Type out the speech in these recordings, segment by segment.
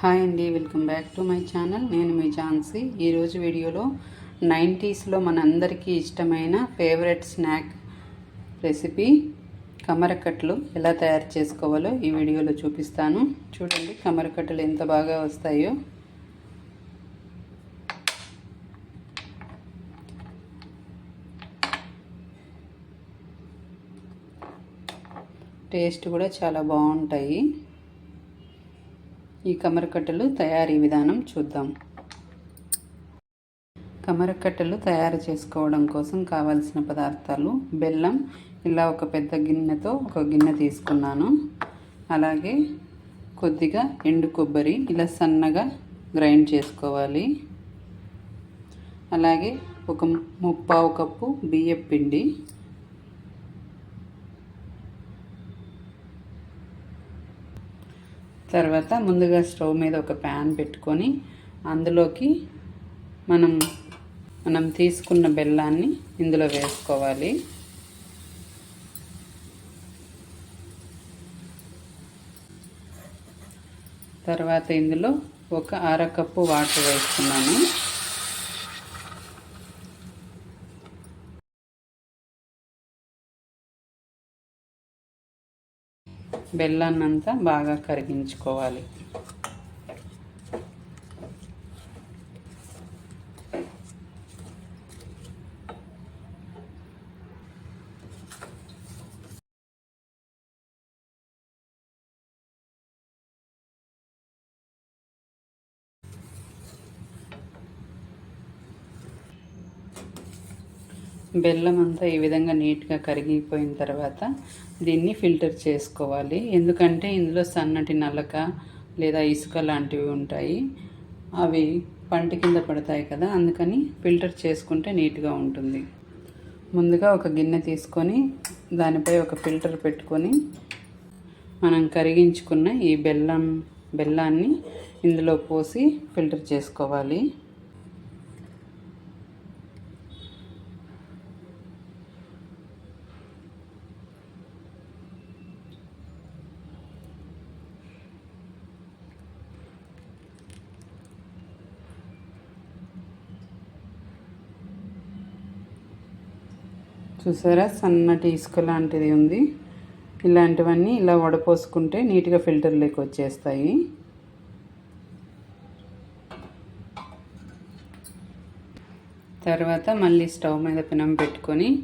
Hi అండి welcome back to my channel. నేను మీ ఝాన్సీ. ఈరోజు వీడియోలో నైంటీస్లో మనందరికీ ఇష్టమైన ఫేవరెట్ స్నాక్ రెసిపీ కమరకట్లు ఎలా తయారు చేసుకోవాలో ఈ వీడియోలో చూపిస్తాను. చూడండి కమరకట్టలు ఎంత బాగా వస్తాయో. టేస్ట్ కూడా చాలా బాగుంటాయి. ఈ కమరకట్టలు తయారీ విధానం చూద్దాం. కమరకట్టలు తయారు చేసుకోవడం కోసం కావాల్సిన పదార్థాలు బెల్లం ఇలా ఒక పెద్ద గిన్నెతో ఒక గిన్నె తీసుకున్నాను. అలాగే కొద్దిగా ఎండు కొబ్బరి ఇలా సన్నగా గ్రైండ్ చేసుకోవాలి. అలాగే ఒక ముప్పావు కప్పు బియ్యం పిండి తర్వాత ముందుగా స్టవ్ మీద ఒక ప్యాన్ పెట్టుకొని అందులోకి మనం మనం తీసుకున్న బెల్లాన్ని ఇందులో వేసుకోవాలి. తర్వాత ఇందులో ఒక అరకప్పు వాటర్ వేసుకున్నాను. బెల్లాన్నంతా బాగా కరిగించుకోవాలి. బెల్లం అంతా ఈ విధంగా నీట్గా కరిగిపోయిన తర్వాత దీన్ని ఫిల్టర్ చేసుకోవాలి. ఎందుకంటే ఇందులో సన్నటి నలక లేదా ఇసుక లాంటివి ఉంటాయి. అవి పంట కింద పడతాయి కదా అందుకని ఫిల్టర్ చేసుకుంటే నీట్గా ఉంటుంది. ముందుగా ఒక గిన్నె తీసుకొని దానిపై ఒక ఫిల్టర్ పెట్టుకొని మనం కరిగించుకున్న ఈ బెల్లం బెల్లాన్ని ఇందులో పోసి ఫిల్టర్ చేసుకోవాలి. చూసారా? సన్నటి ఇసుక లాంటిది ఉంది. ఇలాంటివన్నీ ఇలా వడపోసుకుంటే నీట్గా ఫిల్టర్లోకి వచ్చేస్తాయి. తర్వాత మళ్ళీ స్టవ్ మీద పినం పెట్టుకొని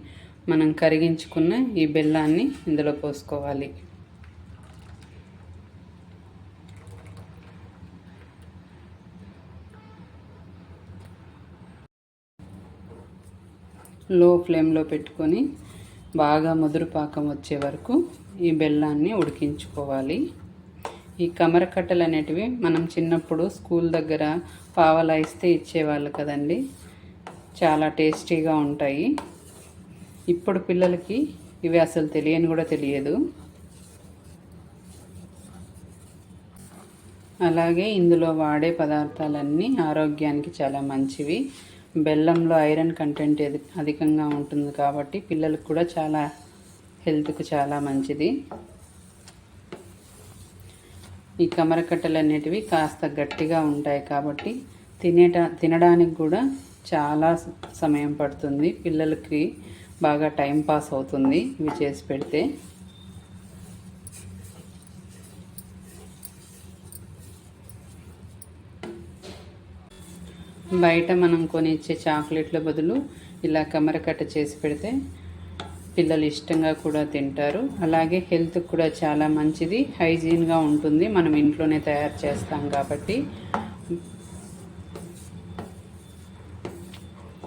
మనం కరిగించుకున్న ఈ బెల్లాన్ని ఇందులో పోసుకోవాలి. లో ఫ్లేమ్లో పెట్టుకొని బాగా ముదురు పాకం వచ్చే వరకు ఈ బెల్లాన్ని ఉడికించుకోవాలి. ఈ కమరకట్టలు అనేటివి మనం చిన్నప్పుడు స్కూల్ దగ్గర పావలా ఇస్తే ఇచ్చేవాళ్ళు కదండి. చాలా టేస్టీగా ఉంటాయి. ఇప్పుడు పిల్లలకి ఇవి అసలు తెలియని కూడా తెలియదు. అలాగే ఇందులో వాడే పదార్థాలన్నీ ఆరోగ్యానికి చాలా మంచివి. బెల్లంలో ఐరన్ కంటెంట్ అధికంగా ఉంటుంది కాబట్టి పిల్లలకు కూడా చాలా హెల్త్కు చాలా మంచిది. ఈ కమరకట్టలు అనేటివి కాస్త గట్టిగా ఉంటాయి కాబట్టి తినేట తినడానికి కూడా చాలా సమయం పడుతుంది. పిల్లలకి బాగా టైం పాస్ అవుతుంది. ఇవి చేసి పెడితే బయట మనం కొనిచ్చే చాక్లెట్ల బదులు ఇలా కమరకట్ట చేసి పెడితే పిల్లలు ఇష్టంగా కూడా తింటారు. అలాగే హెల్త్ కూడా చాలా మంచిది. హైజీన్గా ఉంటుంది. మనం ఇంట్లోనే తయారు చేస్తాం కాబట్టి.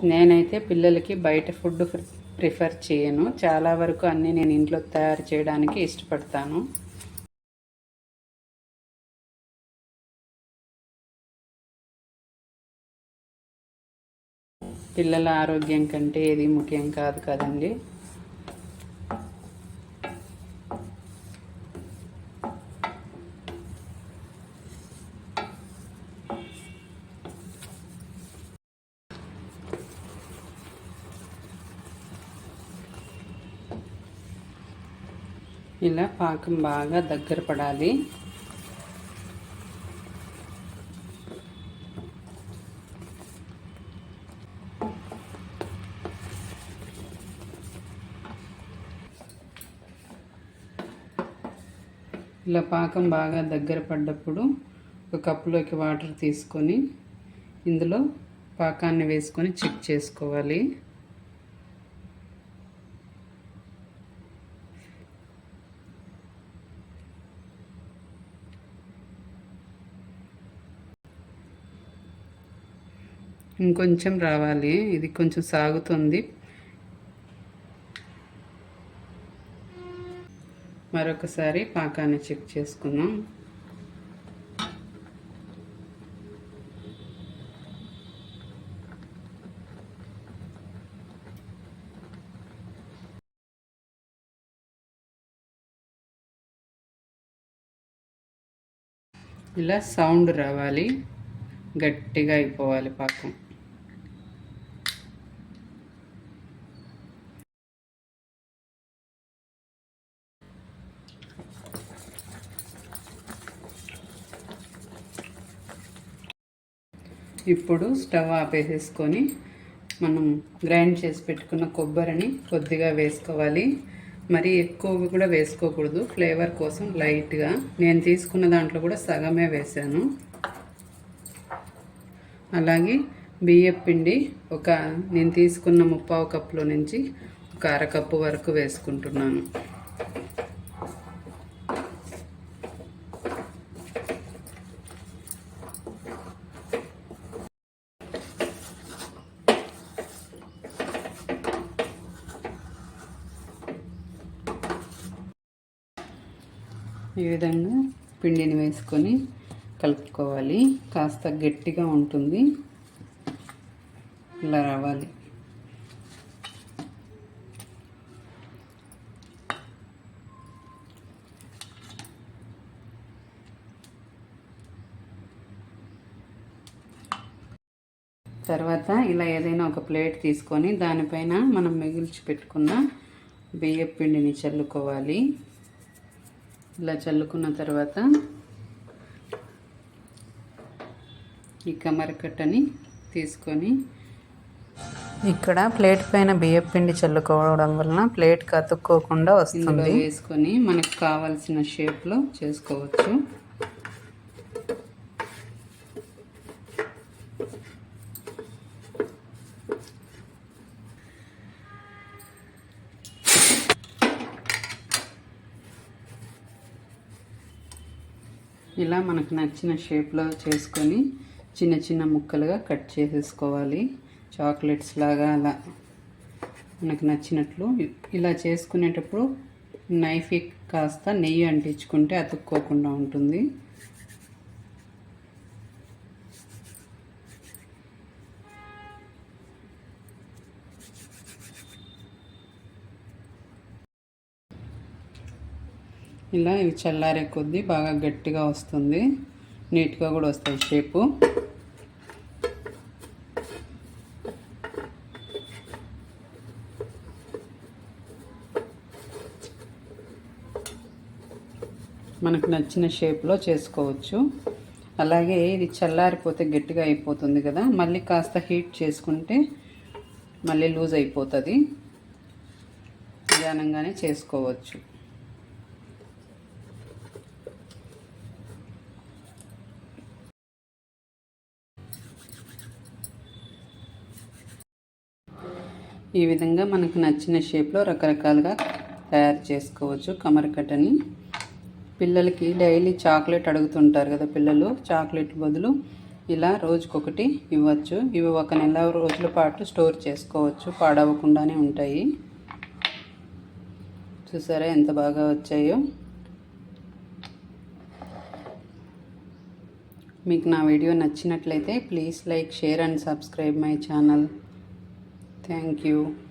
నేనైతే పిల్లలకి బయట ఫుడ్ ప్రిఫర్ చేయను. చాలా వరకు అన్నీ నేను ఇంట్లో తయారు చేయడానికి ఇష్టపడతాను. పిల్లల ఆరోగ్యం కంటే ఏది ముఖ్యం కాదు కదండి. ఇలా పాకం బాగా దగ్గర పడాలి. ఇలా పాకం బాగా దగ్గర పడ్డప్పుడు ఒక కప్పులోకి వాటర్ తీసుకొని ఇందులో పాకాన్ని వేసుకొని చెక్ చేసుకోవాలి. ఇంకొంచెం రావాలి. ఇది కొంచెం సాగుతుంది. మరొకసారి పాకాన్ని చెక్ చేసుకుందాం. ఇలా సౌండ్ రావాలి. గట్టిగా అయిపోవాలి పాకం. ఇప్పుడు స్టవ్ ఆపేసేసుకొని మనం గ్రైండ్ చేసి పెట్టుకున్న కొబ్బరిని కొద్దిగా వేసుకోవాలి. మరి ఎక్కువ కూడా వేసుకోకూడదు. ఫ్లేవర్ కోసం లైట్గా. నేను తీసుకున్న దాంట్లో కూడా సగమే వేసాను. అలాగే బియ్యం పిండి ఒక నేను తీసుకున్న ముప్పావు కప్పులో నుంచి ఒక అరకప్పు వరకు వేసుకుంటున్నాను. ఈ విధంగా పిండిని వేసుకొని కలుపుకోవాలి. కాస్త గట్టిగా ఉంటుంది. ఇలా రావాలి. తర్వాత ఇలా ఏదైనా ఒక ప్లేట్ తీసుకొని దానిపైన మనం మిగిల్చి పెట్టుకున్న బియ్యం పిండిని చల్లుకోవాలి. ఇలా చల్లుకున్న తర్వాత ఈ కమరకట్టని తీసుకొని ఇక్కడ ప్లేట్ పైన బియ్యం పిండి చల్లుకోవడం వలన ప్లేట్ కతుక్కోకుండా వస్తుంది. వేసుకొని మనకు కావాల్సిన షేప్లో చేసుకోవచ్చు. ఇలా మనకు నచ్చిన షేప్లో చేసుకొని చిన్న చిన్న ముక్కలుగా కట్ చేసేసుకోవాలి. చాక్లెట్స్ లాగా అలా మనకు నచ్చినట్లు. ఇలా చేసుకునేటప్పుడు నైఫ్ కాస్త నెయ్యి అంటించుకుంటే అతుక్కోకుండా ఉంటుంది. ఇలా ఇవి చల్లారే కొద్దీ బాగా గట్టిగా వస్తుంది. నీట్గా కూడా వస్తాయి షేపు. మనకు నచ్చిన షేప్లో చేసుకోవచ్చు. అలాగే ఇది చల్లారిపోతే గట్టిగా అయిపోతుంది కదా మళ్ళీ కాస్త హీట్ చేసుకుంటే మళ్ళీ లూజ్ అయిపోతుంది. నిదానంగానే చేసుకోవచ్చు. ఈ విధంగా మనకు నచ్చిన షేప్లో రకరకాలుగా తయారు చేసుకోవచ్చు కమరకట్టని పిల్లలకి డైలీ చాక్లెట్ అడుగుతుంటారు కదా పిల్లలు చాక్లెట్ బదులు ఇలా రోజుకొకటి ఇవ్వచ్చు. ఇవి ఒక నెల రోజుల పాటు స్టోర్ చేసుకోవచ్చు పాడవకుండానే ఉంటాయి. చూసారా ఎంత బాగా వచ్చాయో? మీకు నా వీడియో నచ్చినట్లయితే please like share and subscribe my channel. Thank you.